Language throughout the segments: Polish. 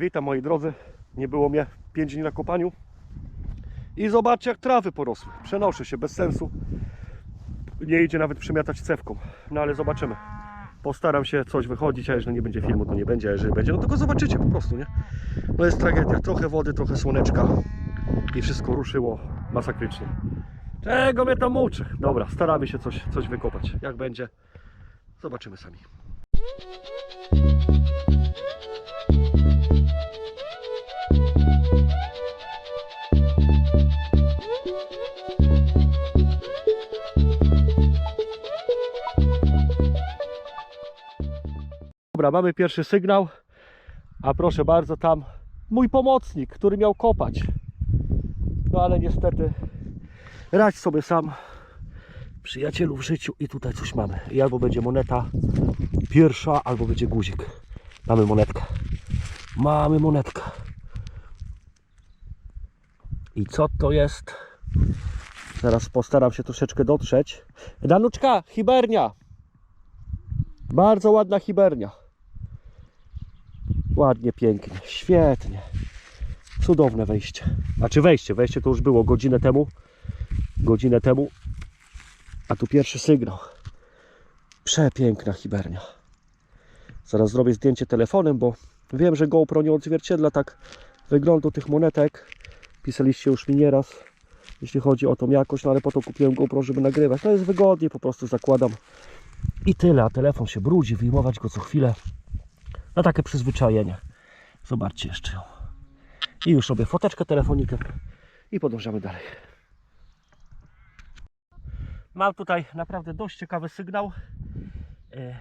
Witam moi drodzy. Nie było mnie 5 dni na kopaniu. I zobaczcie jak trawy porosły. Przenoszę się bez sensu. Nie idzie nawet przemiatać cewką. No ale zobaczymy. Postaram się coś wychodzić, a jeżeli nie będzie filmu, to nie będzie, a jeżeli będzie, no to go zobaczycie po prostu, nie? No jest tragedia. Trochę wody, trochę słoneczka i wszystko ruszyło masakrycznie. Czego mnie to muczy? Dobra, staramy się coś, coś wykopać. Jak będzie, zobaczymy sami. Dobra, mamy pierwszy sygnał. A proszę bardzo, tam mój pomocnik, który miał kopać. No ale niestety radź sobie sam. Przyjacielu w życiu i tutaj coś mamy. I albo będzie moneta pierwsza, albo będzie guzik. Mamy monetkę. Mamy monetkę. I co to jest? Zaraz postaram się troszeczkę dotrzeć. Danuczka, hibernia. Bardzo ładna hibernia. Ładnie, pięknie, świetnie. Cudowne wejście. Znaczy wejście, wejście to już było godzinę temu. Godzinę temu. A tu pierwszy sygnał. Przepiękna hibernia. Zaraz zrobię zdjęcie telefonem, bo wiem, że GoPro nie odzwierciedla tak wyglądu tych monetek. Pisaliście już mi nieraz, jeśli chodzi o tą jakość, no ale po to kupiłem GoPro, żeby nagrywać. No jest wygodniej, po prostu zakładam i tyle, a telefon się brudzi, wyjmować go co chwilę. Na takie przyzwyczajenie. Zobaczcie jeszcze ją. I już robię foteczkę telefonikiem i podążamy dalej. Mam tutaj naprawdę dość ciekawy sygnał. E,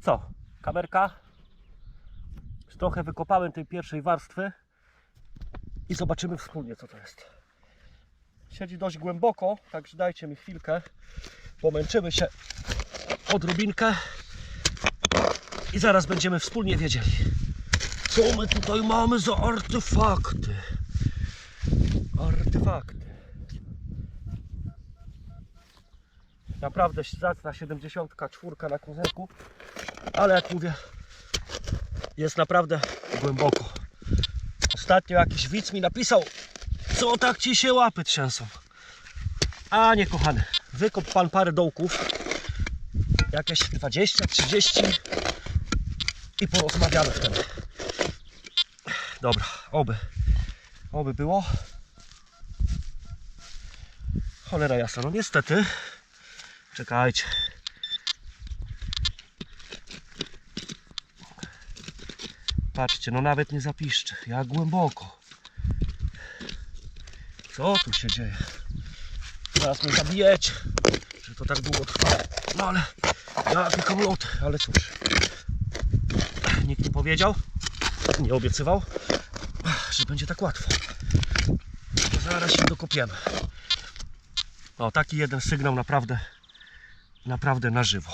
Co? Kamerka? Trochę wykopałem tej pierwszej warstwy i zobaczymy wspólnie co to jest. Siedzi dość głęboko, także dajcie mi chwilkę. Pomęczymy się odrobinkę i zaraz będziemy wspólnie wiedzieli, co my tutaj mamy za artefakty. Artefakty. Naprawdę zacna 74 na kuzenku, ale jak mówię, jest naprawdę głęboko. Ostatnio jakiś widz mi napisał, co tak ci się łapy trzęsą. A nie kochany, wykop pan parę dołków, jakieś 20, 30 i porozmawiamy wtedy. Dobra, oby. Oby było. Cholera jasna, no niestety. Czekajcie. Patrzcie, no nawet nie zapiszczę. Jak głęboko. Co tu się dzieje? Zaraz mnie zabijecie, że to tak długo trwa. No ale jakie kamloty, ale cóż. Powiedział, nie obiecywał, że będzie tak łatwo. To zaraz się dokopiemy. O, taki jeden sygnał naprawdę, naprawdę na żywo.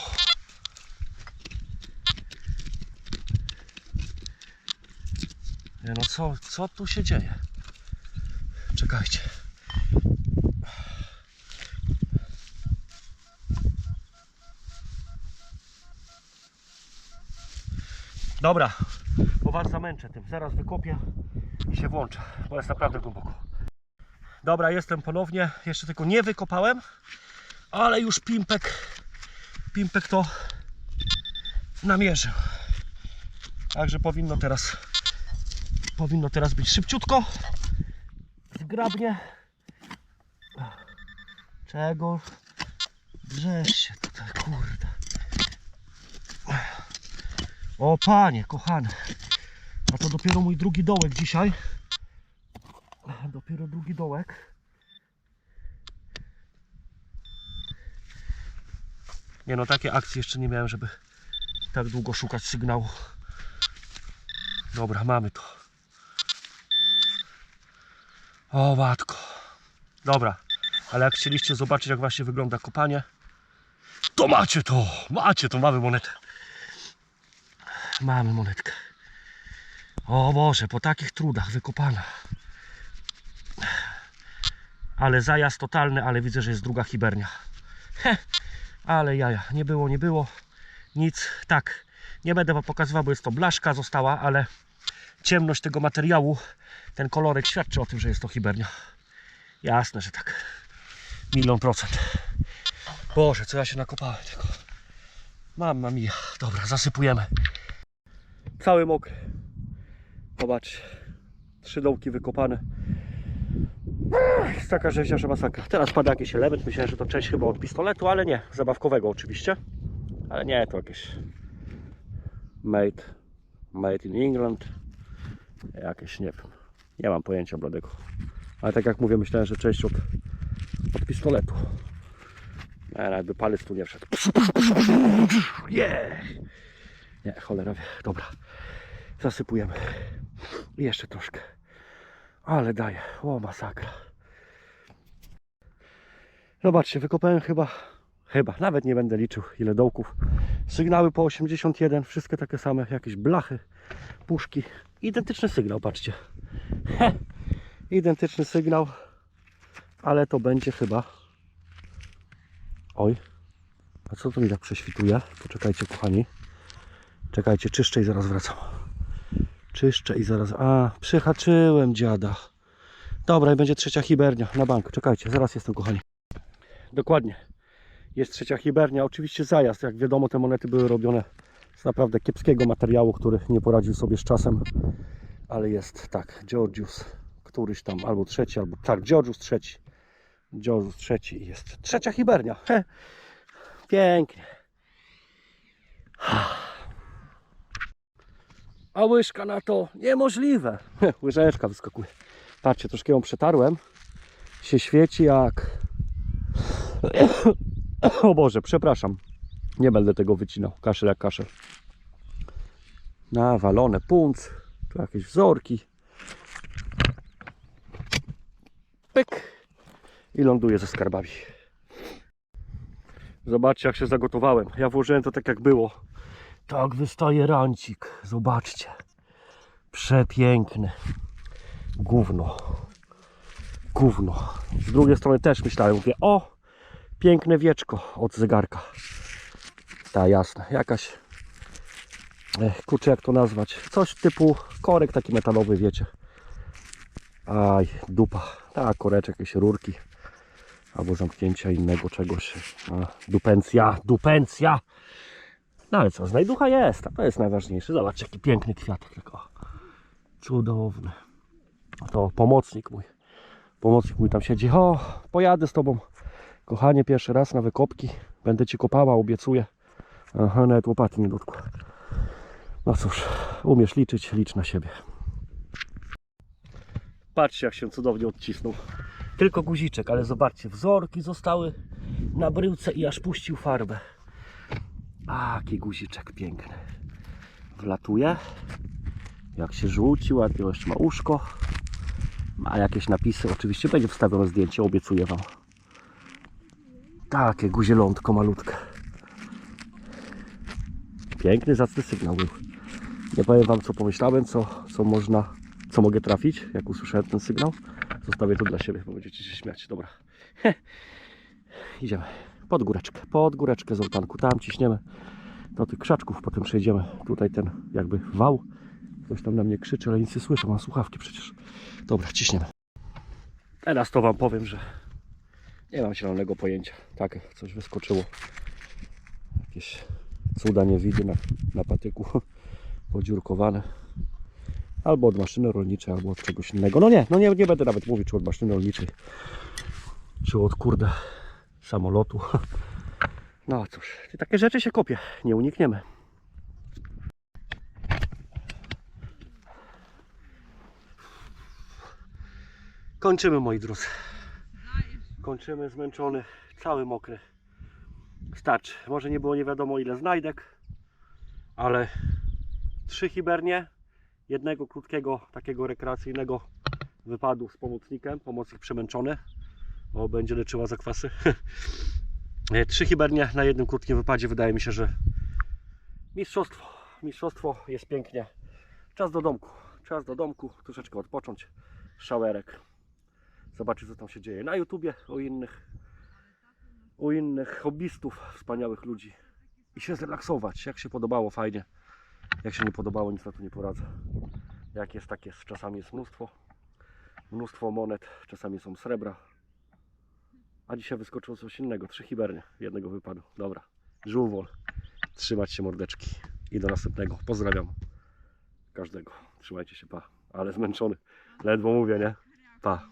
No co, co tu się dzieje? Czekajcie. Dobra, bo was zamęczę tym. Zaraz wykopię i się włączę, bo jest naprawdę głęboko. Dobra, jestem ponownie. Jeszcze tylko nie wykopałem, ale już pimpek, pimpek to namierzył. Także powinno teraz, powinno teraz być szybciutko, zgrabnie. Czego drzesz się tutaj, kurde. O panie, kochany. A to dopiero mój drugi dołek dzisiaj. Dopiero drugi dołek. Nie no, takie akcje jeszcze nie miałem, żeby tak długo szukać sygnału. Dobra, mamy to. O matko. Dobra, ale jak chcieliście zobaczyć jak właśnie wygląda kopanie, to macie to, macie to, mamy monetę. Mamy monetkę. O Boże, po takich trudach wykopana. Ale zajazd totalny, ale widzę, że jest druga hibernia. Heh, ale jaja, nie było, nie było. Nic, tak. Nie będę wam pokazywał, bo jest to blaszka została, ale ciemność tego materiału, ten kolorek świadczy o tym, że jest to hibernia. Jasne, że tak. Milion procent. Boże, co ja się nakopałem tego. Mamma mia. Dobra, zasypujemy. Cały mokry. Zobacz. Trzy dołki wykopane. Jest taka rzeźnia masakra. Teraz pada jakiś element. Myślałem, że to część chyba od pistoletu, ale nie. Zabawkowego oczywiście. Ale nie, to jakieś made, made in England. Jakieś, nie wiem. Nie mam pojęcia bladego. Ale tak jak mówię, myślałem, że część od, od pistoletu. Nie, nawet by palec tu nie wszedł. Yeah. Nie, cholera wie. Dobra. Zasypujemy. I jeszcze troszkę. Ale daje. O, masakra. Zobaczcie, wykopałem chyba, chyba, nawet nie będę liczył ile dołków. Sygnały po 81, wszystkie takie same, jakieś blachy, puszki. Identyczny sygnał, patrzcie. He, identyczny sygnał, ale to będzie chyba... Oj, a co to mi tak prześwituje? Poczekajcie, kochani. Czekajcie, czyszczę i zaraz wracam. Czyszczę i zaraz... A, przyhaczyłem dziada. Dobra, i będzie trzecia hibernia na bank. Czekajcie, zaraz jestem, kochani. Dokładnie. Jest trzecia hibernia. Oczywiście zajazd. Jak wiadomo, te monety były robione z naprawdę kiepskiego materiału, który nie poradził sobie z czasem. Ale jest tak, Georgius, któryś tam, albo trzeci, albo tak, Georgius trzeci. Georgius trzeci jest trzecia hibernia. He. Pięknie. A łyżka na to niemożliwe. Łyżeczka wyskakuje. Patrzcie, troszkę ją przetarłem. Się świeci jak... O Boże, przepraszam. Nie będę tego wycinał. Kaszel jak kaszel. Nawalone punc. Tu jakieś wzorki. Pyk. I ląduje ze skarbami. Zobaczcie jak się zagotowałem. Ja włożyłem to tak jak było. Tak wystaje rancik. Zobaczcie. Przepiękny. Gówno. Gówno. Z drugiej strony też myślałem, mówię, o, piękne wieczko od zegarka. Ta jasne, jakaś, Ech, kurczę jak to nazwać, coś typu korek taki metalowy, wiecie. Aj, dupa. Tak, koreczek, jakieś rurki. Albo zamknięcia innego czegoś. A, dupencja, dupencja. No ale co, znajducha jest, a to jest najważniejsze. Zobaczcie, jaki piękny kwiatek. tylko. Cudowny. To pomocnik mój. Pomocnik mój tam siedzi. O, pojadę z tobą. Kochanie, pierwszy raz na wykopki. Będę ci kopała, obiecuję. Aha, nawet łopaty nie dotkła. No cóż, umiesz liczyć, licz na siebie. Patrzcie, jak się cudownie odcisnął. Tylko guziczek, ale zobaczcie, wzorki zostały na bryłce i aż puścił farbę. A, jaki guziczek piękny. Wlatuje. Jak się żółci, ładnie jeszcze ma uszko. Ma jakieś napisy. Oczywiście będzie wstawione zdjęcie, obiecuję Wam. Takie guzielątko malutkie. Piękny, zacny sygnał był. Nie powiem Wam, co pomyślałem, co, co można, co mogę trafić, jak usłyszałem ten sygnał. Zostawię to dla siebie, bo będziecie się śmiać. Dobra. Idziemy pod góreczkę, pod góreczkę Zoltanku. Tam ciśniemy do tych krzaczków, potem przejdziemy. Tutaj ten jakby wał. Ktoś tam na mnie krzyczy, ale nic nie słyszę, mam słuchawki przecież. Dobra, ciśniemy. Teraz to Wam powiem, że nie mam zielonego pojęcia. Tak, coś wyskoczyło. Jakieś cuda nie widzę na, na patyku. Podziurkowane. Albo od maszyny rolniczej, albo od czegoś innego. No nie, no nie, nie będę nawet mówił, czy od maszyny rolniczej, czy od kurde samolotu. No cóż, takie rzeczy się kopie, nie unikniemy. Kończymy moi drodzy. Kończymy zmęczony, cały mokry. Starczy. Może nie było nie wiadomo ile znajdek, ale trzy hibernie, jednego krótkiego, takiego rekreacyjnego wypadu z pomocnikiem. Pomocnik przemęczony, bo będzie leczyła zakwasy. E, Trzy hibernie na jednym krótkim wypadzie. Wydaje mi się, że mistrzostwo. Mistrzostwo jest pięknie. Czas do domku. Czas do domku. Troszeczkę odpocząć. Szałerek. Zobaczyć co tam się dzieje na YouTubie u innych u innych hobbystów, wspaniałych ludzi i się zrelaksować. Jak się podobało, fajnie. Jak się nie podobało, nic na to nie poradzę. Jak jest, tak jest. Czasami jest mnóstwo. Mnóstwo monet, czasami są srebra. A dzisiaj wyskoczyło coś innego. Trzy hibernie. Jednego wypadł. Dobra. Żółwol. Trzymać się mordeczki. I do następnego. Pozdrawiam każdego. Trzymajcie się, pa. Ale zmęczony. Ledwo mówię, nie? Pa.